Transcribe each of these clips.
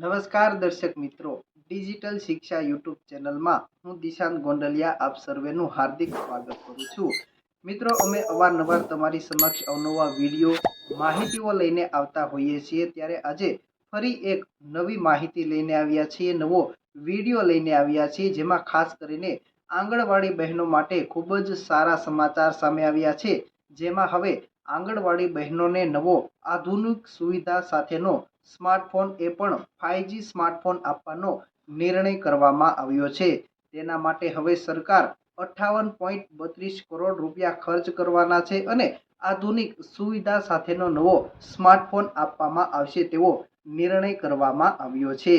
નમસ્કાર દર્શક મિત્રો. ડિજિટલ શિક્ષા યુટ્યુબ ચેનલમાં હું દિશાંત ગોંડલિયા આપ સર્વેનું હાર્દિક સ્વાગત કરું છું. મિત્રો, અમે અવારનવાર તમારી સમક્ષ અવનવા વીડિયો માહિતીઓ લઈને આવતા હોઈએ છીએ. ત્યારે આજે ફરી એક નવી માહિતી લઈને આવ્યા છીએ, નવો વીડિયો લઈને આવ્યા છીએ, જેમાં ખાસ કરીને આંગણવાડી બહેનો માટે ખૂબ જ સારા સમાચાર સામે આવ્યા છે. જેમાં હવે આંગણવાડી બહેનોને નવો આધુનિક સુવિધા સાથેનો સ્માર્ટફોન એ પણ ફાઇવજી સ્માર્ટફોન આપવાનો નિર્ણય કરવામાં આવ્યો છે. તેના માટે હવે સરકાર અઠ્ઠાવન પોઈન્ટ બત્રીસ કરોડ રૂપિયા ખર્ચ કરવાના છે અને આધુનિક સુવિધા સાથેનો નવો સ્માર્ટફોન આપવામાં આવશે તેવો નિર્ણય કરવામાં આવ્યો છે.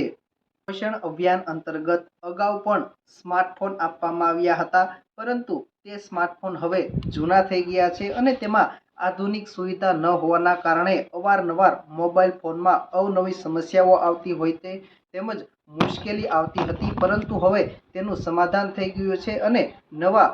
પોષણ અભિયાન અંતર્ગત અગાઉ પણ સ્માર્ટફોન આપવામાં આવ્યા હતા, પરંતુ તે સ્માર્ટફોન હવે જૂના થઈ ગયા છે અને તેમાં આધુનિક સુવિધા ન હોવાના કારણે અવારનવાર મોબાઈલ ફોનમાં અવનવી સમસ્યાઓ આવતી હોય તે તેમજ મુશ્કેલી આવતી હતી. પરંતુ હવે તેનું સમાધાન થઈ ગયું છે અને નવા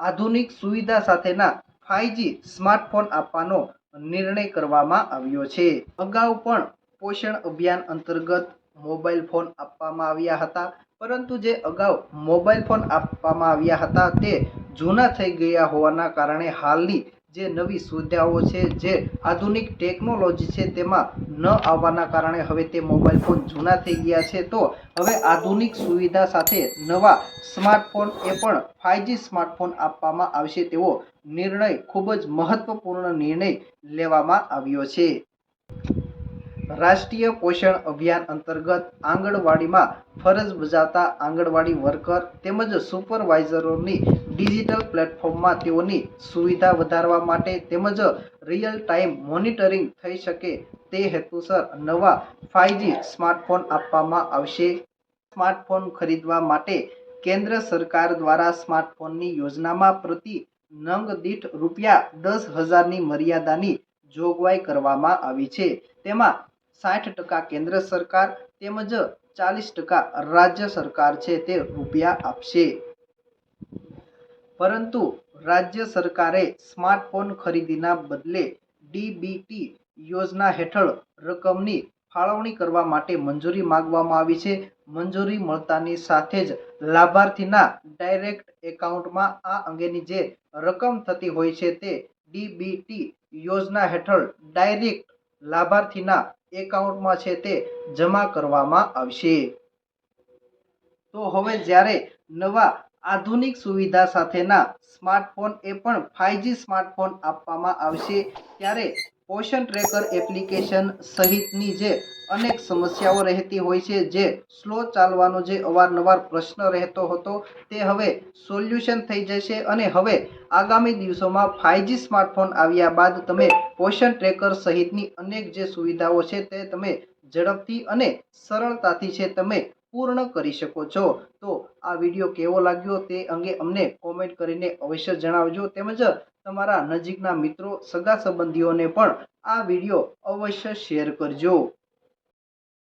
આધુનિક સુવિધા સાથેના ફાઈવજી સ્માર્ટફોન આપવાનો નિર્ણય કરવામાં આવ્યો છે. અગાઉ પણ પોષણ અભિયાન અંતર્ગત મોબાઈલ ફોન આપવામાં આવ્યા હતા. પરંતુ જે અગાઉ મોબાઈલ ફોન આપવામાં આવ્યા હતા તે જૂના થઈ ગયા હોવાના કારણે હાલની જે નવી સુવિધાઓ છે, જે આધુનિક ટેકનોલોજી છે, તેમાં ન આવવાના કારણે હવે તે મોબાઈલ ફોન જૂના થઈ ગયા છે. તો હવે આધુનિક સુવિધા સાથે નવા સ્માર્ટફોન એ પણ ફાઇવજી સ્માર્ટફોન આપવામાં આવશે તેવો નિર્ણય ખૂબ જ મહત્વપૂર્ણ નિર્ણય લેવામાં આવ્યો છે. રાષ્ટ્રીય પોષણ અભિયાન અંતર્ગત આંગણવાડીમાં ફરજ બજાવતા આંગણવાડી વર્કર તેમજ સુપરવાઇઝરોની ડિજિટલ પ્લેટફોર્મમાં તેઓની સુવિધા વધારવા માટે તેમજ રિયલ ટાઈમ મોનિટરિંગ થઈ શકે તે હેતુસર નવા ફાઇવજી સ્માર્ટફોન આપવામાં આવશે. સ્માર્ટફોન ખરીદવા માટે કેન્દ્ર સરકાર દ્વારા સ્માર્ટફોનની યોજનામાં પ્રતિ નંગ દીઠ રૂપિયા દસ હજારની મર્યાદાની જોગવાઈ કરવામાં આવી છે. તેમાં સાઠ ટકા કેન્દ્ર સરકાર તેમજ ચાલીસ ટકા રાજ્ય સરકાર છે તે રૂપિયા આપશે. પરંતુ રાજ્ય સરકારે સ્માર્ટફોન ખરીદીના બદલે ડીબીટી યોજના હેઠળ રકમની ફાળવણી કરવા માટે મંજૂરી માંગવામાં આવી છે. મંજૂરી મળતાની સાથે જ લાભાર્થીના ડાયરેક્ટ એકાઉન્ટમાં આ અંગેની જે રકમ થતી હોય છે તે ડીબીટી યોજના હેઠળ ડાયરેક્ટ લાભાર્થીના એકાઉન્ટમાં છે તે જમા કરવામાં આવશે. તો હવે જ્યારે નવા આધુનિક સુવિધા સાથેના સ્માર્ટફોન એ પણ ફાઇવજી સ્માર્ટફોન આપવામાં આવશે. ત્યારે પોષણ ટ્રેકર એપ્લિકેશન સહિતની જે અનેક સમસ્યાઓ રહેતી હોય છે, જે સ્લો ચાલવાનો જે અવારનવાર પ્રશ્ન રહેતો હતો, તે હવે સોલ્યુશન થઈ જશે અને હવે આગામી દિવસોમાં ફાઇવજી સ્માર્ટફોન આવ્યા બાદ તમે પોષણ ટ્રેકર સહિતની અનેક જે સુવિધાઓ છે, તે તમે ઝડપથી અને સરળતાથી છે તમે પૂર્ણ કરી શકો છો. તો આ વીડિયો કેવો લાગ્યો તે અંગે અમને કોમેન્ટ કરીને અવશ્ય જણાવજો. તેમજ તમારા નજીકના મિત્રો, સગા સંબંધીઓને પણ આ વીડિયો અવશ્ય શેર કરજો.